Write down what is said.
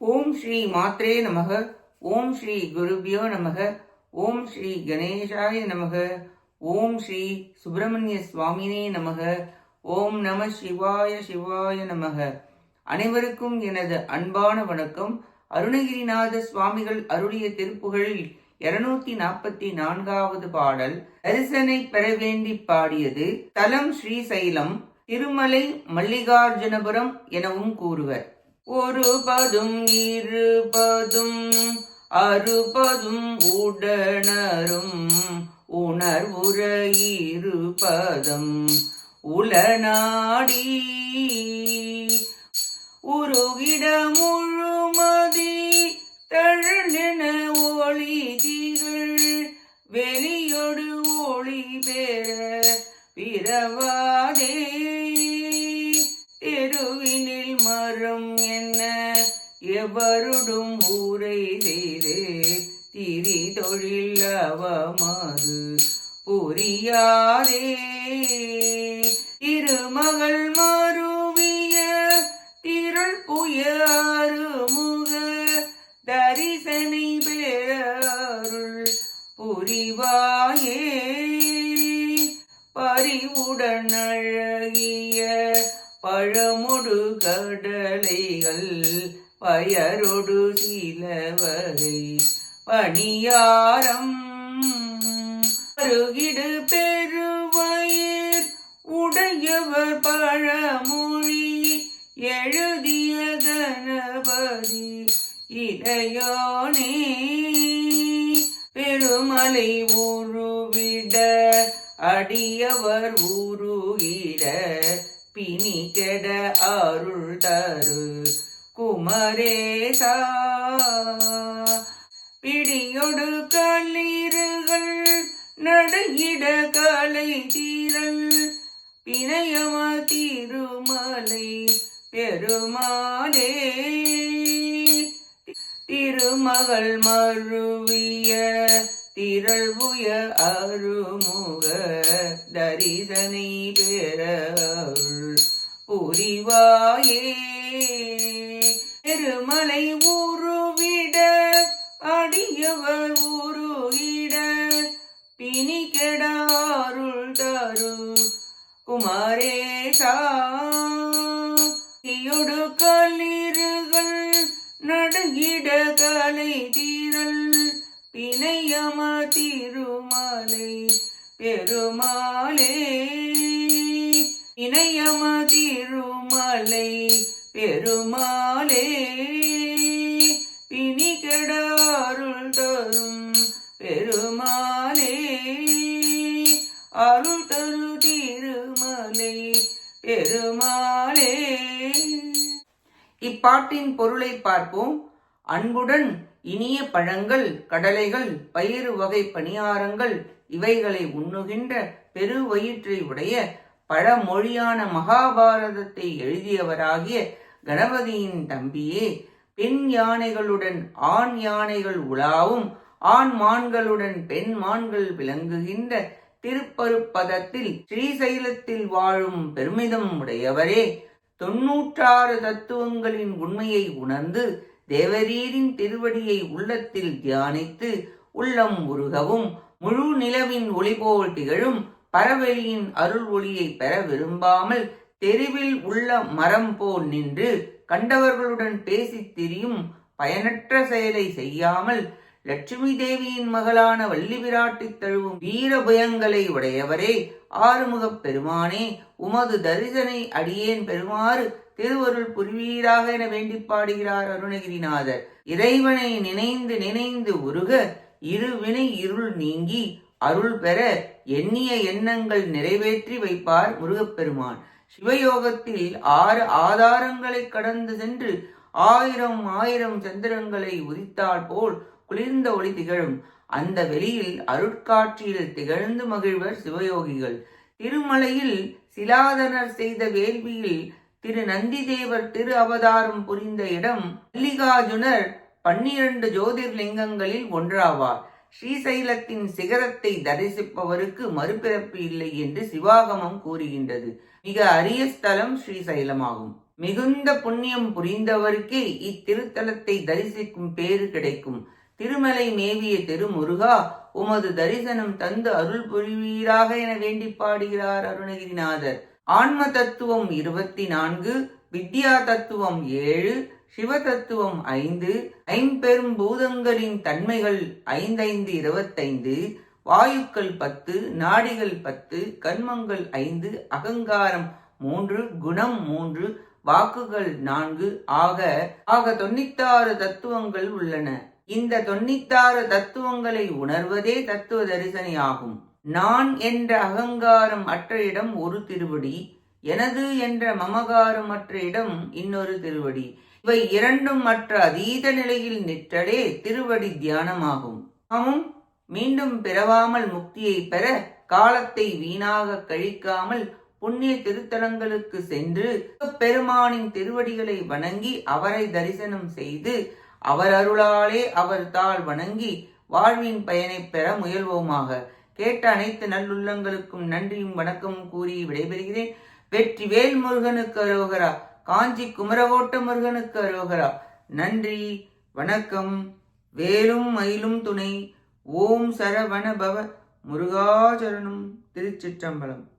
ஓம் ஸ்ரீ மாத்ரே நமக. ஓம் ஸ்ரீ குருபியோ நமக. ஓம் ஸ்ரீ கணேசாய நமக. ஓம் ஸ்ரீ சுப்பிரமணிய சுவாமினே நமக. ஓம் நம சிவாய சிவாய நமக. அனைவருக்கும் எனது அன்பான வணக்கம். அருணகிரிநாத சுவாமிகள் அருளிய திருப்புகழில் இருநூத்தி நாற்பத்தி நான்காவது பாடல். தரிசனை பெற வேண்டி பாடியது தலம் ஸ்ரீசைலம் திருமலை மல்லிகார்ஜுனபுரம் எனவும் கூறுவர். ஒருபதும் இருபதும் அறுபதும் உடனரும் உணர்வுற இரு பதம் உருகிட முழுமதி தழுநென ஒளி திகழ் வெளியொடு ஒளி பெற பிறவா எவருடும் ஊரை செய்து திரி தொழில் அவமது புரியாதே. இருமகள் மருவிய திரள் புயாறுமுக தரிசனை பெறருள் புரிவாயே. பறிவுடன் அழகிய பழமுடு கடலைகள் பயரொடு சிலவகை பணியாரம். அருகிடு பெருவயிர் உடையவர் பழமொழி எழுதிய கணபதி இடையோனே. பெருமலை உருவிட அடியவர் உருகிட பிணி கெட அருள் தரு குமரேசா பிடியொடு கல்லீர்கள் நடுகிட கலை தீரல். பிணையம திருமலை பெருமாளே. திருமகள் மருவிய திரள்வுய அருமுக தரிசனை பெற புரிவாயே. பெருமலை ஊருவிட அடியவர் ஊருகிட பிணி கெடாருள் தரு குமாரேசாடு இயொடு கல்லீர்கள் நடுங்கிட கலை தீரல் பிணையம திருமலை பெருமாளே. இணையம திருமலை பெருமா இப்பாட்டின் பொருளை பார்ப்போம். அன்புடன் இனிய பழங்கள் கடலைகள் பயிறு வகை பணியாரங்கள் இவைகளை உண்ணுகின்ற பெரு வயிற்றை உடைய பழமொழியான மகாபாரதத்தை எழுதியவராகிய கணபதியின் தம்பியே பெண் யானைகளுடன் ஆண் யானைகள் உலாவும் ஆண் மான்களுடன் பெண் மான்கள் விளங்குகின்ற திருப்பருப்பதத்தில் ஸ்ரீசைலத்தில் வாழும் பெருமிதம் உடையவரே. தொன்னூற்றாறு தத்துவங்களின் உண்மையை உணர்ந்து தேவரீரின் திருவடியை உள்ளத்தில் தியானித்து உள்ளம் உருகவும் முழு நிலவின் ஒளி போல் திகழும் பரவெளியின் அருள் ஒளியை பெற விரும்பாமல் தெருவில் உள்ள மரம் போல் நின்று கண்டவர்களுடன் பேசித் திரியும் பயனற்ற செயலை செய்யாமல் லட்சுமி தேவியின் மகளான வள்ளி விராட்டி தழுவும் வீர பயங்களை உடையவரே ஆறுமுகப் பெருமானே உமது தரிசனை அடியேன் பெறுமாறு திருவருள் புரிவீராக என வேண்டி பாடுகிறார் அருணகிரிநாதர். இறைவனை நினைந்து நினைந்து உருக இருவினை இருள் நீங்கி அருள் பெற எண்ணிய எண்ணங்கள் நிறைவேற்றி வைப்பார் முருகப்பெருமான். சிவயோகத்தில் ஆறு ஆதாரங்களை கடந்து சென்று ஆயிரம் ஆயிரம் சந்திரங்களை உதித்தால் போல் குளிர்ந்த ஒளி திகழும். அந்த வெளியில் அருட்காட்சியில் திகழ்ந்து மகிழ்வர் சிவயோகிகள். திருமலையில் சிலாதனர் செய்த வேள்வியில் திரு நந்திதேவர் திரு அவதாரம் புரிந்த இடம் மல்லிகார்ஜுனர் பன்னிரண்டு ஜோதிர்லிங்கங்களில் ஒன்றாவார். ஸ்ரீசைலத்தின் சிகரத்தை தரிசிப்பவருக்கு மறுபிறப்பு இல்லை என்று சிவாகமம் கூறுகின்றது. மிக அரிய ஸ்தலம் ஸ்ரீசைலமாகும். மிகுந்த புண்ணியம் புரிந்தவருக்கே இத்திருத்தலத்தை தரிசிக்கும் பேறு கிடைக்கும். திருமலை மேவிய திருமுருகா உமது தரிசனம் தந்து அருள் புரிவீராக என வேண்டி பாடுகிறார் அருணகிரிநாதர். ஆன்ம தத்துவம் இருபத்தி நான்கு வித்யா தத்துவம் ஏழு சிவ தத்துவம் ஐந்து ஐம்பெரும் பூதங்களின் தன்மைகள் ஐந்தைந்து இருபத்தைந்து வாயுக்கள் பத்து நாடிகள் பத்து கர்மங்கள் ஐந்து அகங்காரம் மூன்று குணம் மூன்று வாக்குகள் நான்கு ஆக ஆக தொண்ணூத்தாறு தத்துவங்கள் உள்ளன. இந்த தொண்ணூத்தாறு தத்துவங்களை உணர்வதே தத்துவ தரிசனையாகும். நான் என்ற அகங்காரம் அற்ற இடம் ஒரு திருவடி எனது என்ற மமகாரம் அற்ற இடம் இன்னொரு திருவடி. இவை இரண்டும் மற்ற அதீத நிலையில் நிற்றலே திருவடி தியானமாகும். அமும் மீண்டும் பிறவாமல் முக்தியை பெற காலத்தை வீணாக கழிக்காமல் புண்ணிய திருத்தலங்களுக்கு சென்று பெருமானின் திருவடிகளை வணங்கி அவரை தரிசனம் செய்து அவர் அருளாலே அவர் தாள் வணங்கி வாழ்வின் பயனை பெற முயல்வோமாக. கேட்ட அனைத்து நல்லுள்ளங்களுக்கும் நன்றியும் வணக்கமும் கூறி விடைபெறுகிறேன். வெற்றி வேல் முருகனுக்கு அரோகரா. காஞ்சி குமரகோட்ட முருகனுக்கு அரோகரா. நன்றி வணக்கம். வேலும் மயிலும் துணை. ஓம் சரவண பவ. முருகாச்சரணம் திருச்சிற்றம்பலம்.